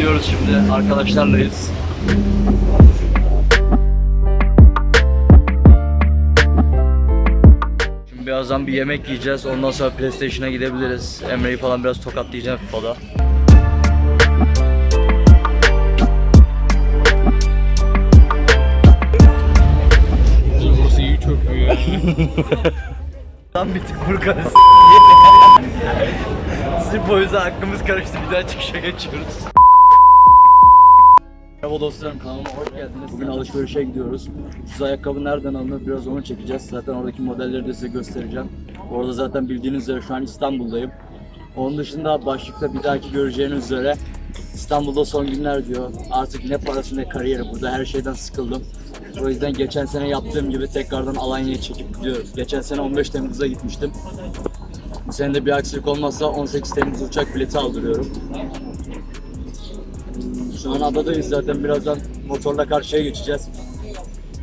Gidiyoruz şimdi arkadaşlarlayız. Şimdi birazdan bir yemek yiyeceğiz. Ondan sonra PlayStation'a gidebiliriz. Emre'yi falan biraz tokatlayacağım FIFA'da. Burası iyi ya. Tam bir tık Furkan'ı Sırf o yüzden aklımız karıştı. Bir daha çıkışa geçiyoruz. Merhaba dostlarım kanalıma hoş geldiniz. Bugün alışverişe gidiyoruz. Şu ayakkabı nereden alınır biraz onu çekeceğiz. Zaten oradaki modelleri de size göstereceğim. Bu arada zaten bildiğiniz üzere şu an İstanbul'dayım. Onun dışında başlıkta bir dahaki göreceğiniz üzere İstanbul'da son günler diyor. Artık ne parası ne kariyeri. Burada her şeyden sıkıldım. O yüzden geçen sene yaptığım gibi tekrardan Alanya'ya çekip gidiyoruz. Geçen sene 15 Temmuz'da gitmiştim. Bu sene de bir aksilik olmazsa 18 Temmuz uçak bileti aldırıyorum. Şu an adadayız zaten birazdan motorla karşıya geçeceğiz.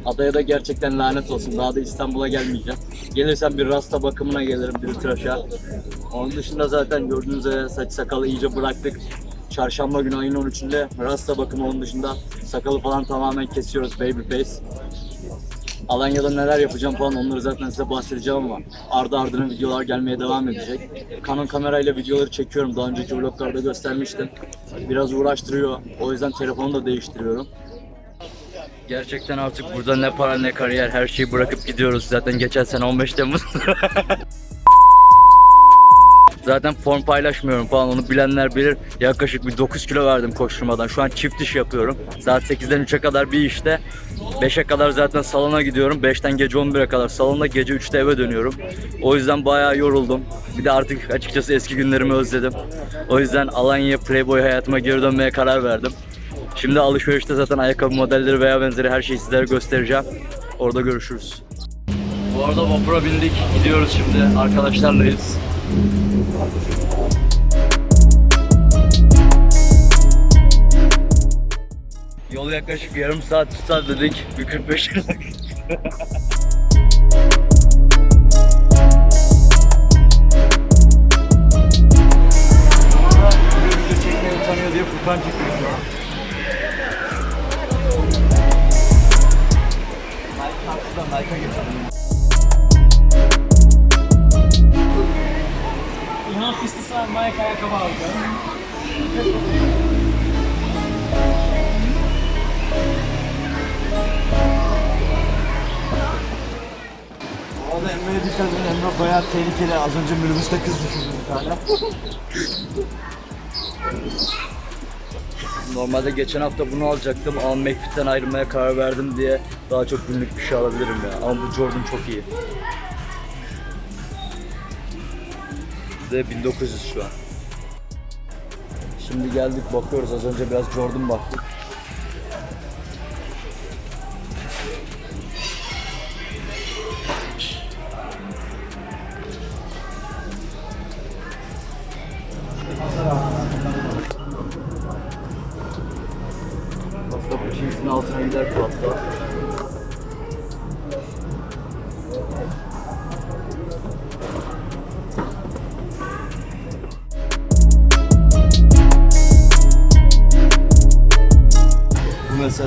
Adaya da gerçekten lanet olsun. Daha da İstanbul'a gelmeyeceğim. Gelirsem bir rasta bakımına gelirim, bir tıraşa. Onun dışında zaten gördüğünüz üzere saç sakalı iyice bıraktık. Çarşamba günü ayın 13'ünde rasta bakımı onun dışında sakalı falan tamamen kesiyoruz baby face. Alanya'da neler yapacağım falan onları zaten size bahsedeceğim ama ardı ardına videolar gelmeye devam edecek. Canon kamerayla videoları çekiyorum. Daha önceki vloglarda göstermiştim. Biraz uğraştırıyor. O yüzden telefonu da değiştiriyorum. Gerçekten artık burada ne para ne kariyer her şeyi bırakıp gidiyoruz. Zaten geçen sene 15 Temmuz. Zaten form paylaşmıyorum falan onu bilenler bilir. Yaklaşık bir 9 kilo verdim koşturmadan. Şu an çift iş yapıyorum. Saat 8'den 3'e kadar bir işte. 5'e kadar zaten salona gidiyorum. 5'ten gece 11'e kadar salonda gece 3'te eve dönüyorum. O yüzden bayağı yoruldum. Bir de artık açıkçası eski günlerimi özledim. O yüzden Alanya'ya Playboy hayatıma geri dönmeye karar verdim. Şimdi alışverişte zaten ayakkabı modelleri veya benzeri her şeyi sizlere göstereceğim. Orada görüşürüz. Bu arada vapura bindik. Gidiyoruz şimdi. Arkadaşlarlayız. Yol yaklaşık yarım saat tutar dedik. Bir 45 dakika. Utanıyor diye Furkan çekiyor şu an. Nike'a geçelim. Fıstısa Mike ayakkabı aldı. Orada Emre'ye dikkat edin. Emre bayağı tehlikeli. Az önce minibüste kız düşürdü bir tane. Normalde geçen hafta bunu alacaktım ama McFit'ten ayrılmaya karar verdim diye daha çok günlük bir şey alabilirim ya. Ama bu Jordan çok iyi. Ve 1900 şu an. Şimdi geldik bakıyoruz az önce biraz Jordan baktık. Aslında bu jeans'in altına gider hatta.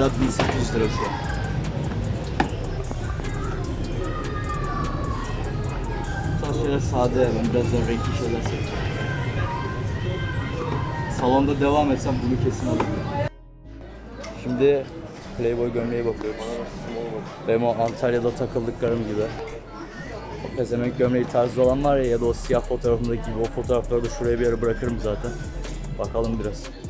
Bu mesela 1800 lira şu an. Tarz şeyler sade ben biraz daha renkli şeyler seviyorum. Salonda devam etsem bunu kesin alırım. Şimdi Playboy gömleğe bakıyoruz. Benim o Antalya'da takıldıklarım gibi. O pezemek gömleği tarzı olan var ya ya da o siyah fotoğrafındaki gibi o fotoğrafları da şuraya bir yere bırakırım zaten. Bakalım biraz.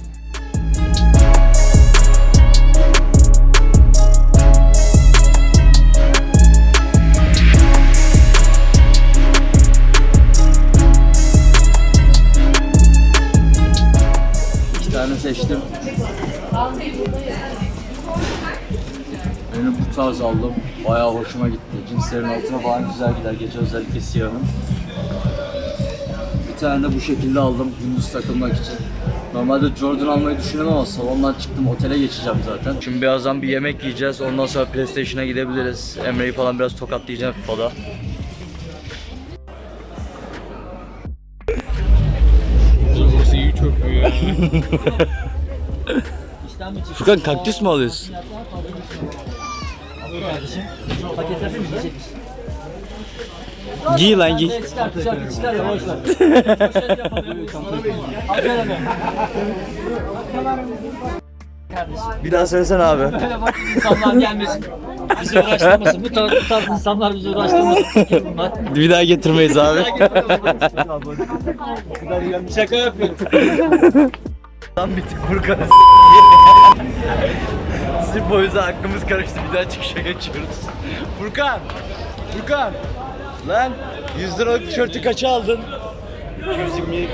Seçtim. Benim bu tarz aldım. Bayağı hoşuma gitti. Cinslerin altına falan güzel gider. Gece özellikle siyahın. Bir tane de bu şekilde aldım gündüz takılmak için. Normalde Jordan almayı düşünüyorum ama salondan çıktım otele geçeceğim zaten. Şimdi birazdan bir yemek yiyeceğiz. Ondan sonra PlayStation'a gidebiliriz. Emre'yi falan biraz tokatlayacağım FIFA'da. İyi çok ya. Furkan kaktüs mü alıyorsun? kardeşim. Paket yapayım mı? Yiyecek misin? Giy lan giy. Çıkar çıkar çıkar ya boş ver. Aferin. Kardeşim Bir daha söylesene abi. böyle bak insanlar gelmesin. Bizi uğraştırmasın. Bu tarz, bu tarz insanlar bizi uğraştırmasın. Fikir bunlar. Bir daha getirmeyiz abi. Şaka yapıyorum. Tam bitti Furkan'ı Sırf o yüzden aklımız karıştı bir daha çıkışa geçiyoruz. Furkan! Furkan! Lan 100 liralık tişörtü kaça aldın? 220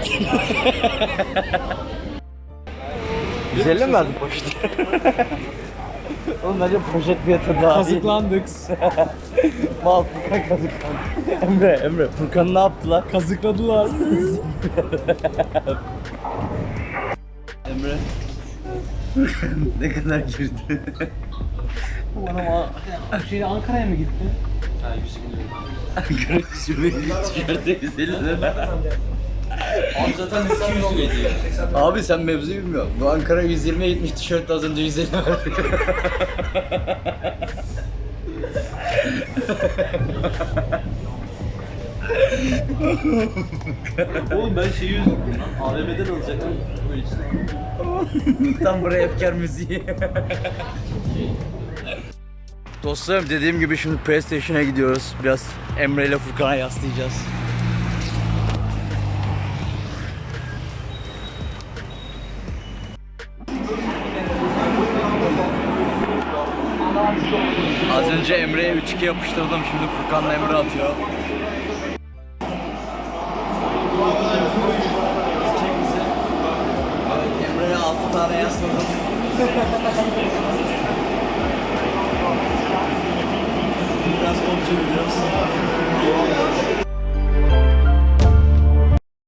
150 mi verdin poşete? Oğlum bence poşet fiyatı daha. Kazıklandık. Mal Furkan kazıklandı. Emre, Emre. Furkan ne yaptılar? Kazıkladılar. Emre. ne kadar girdi? Şey Ankara'ya mı gitti? Ankara gücümü tişörte 150 lira. Abi zaten 200 ediyor. Abi sen mevzuyu bilmiyorsun. Bu Ankara 120'ye gitmiş tişört az önce 150 verdi. Oğlum ben şeyi üzüldüm lan. AVM'den alacaktım. Böyle işte. Tam buraya efkar müziği. Dostlarım dediğim gibi şimdi PlayStation'a gidiyoruz. Biraz Emre ile Furkan'a yaslayacağız. Az önce Emre'ye 3-2 yapıştırdım. Şimdi Furkan'la Emre atıyor. Emre'ye 6 tane yasladım. Biraz top çeviriyoruz.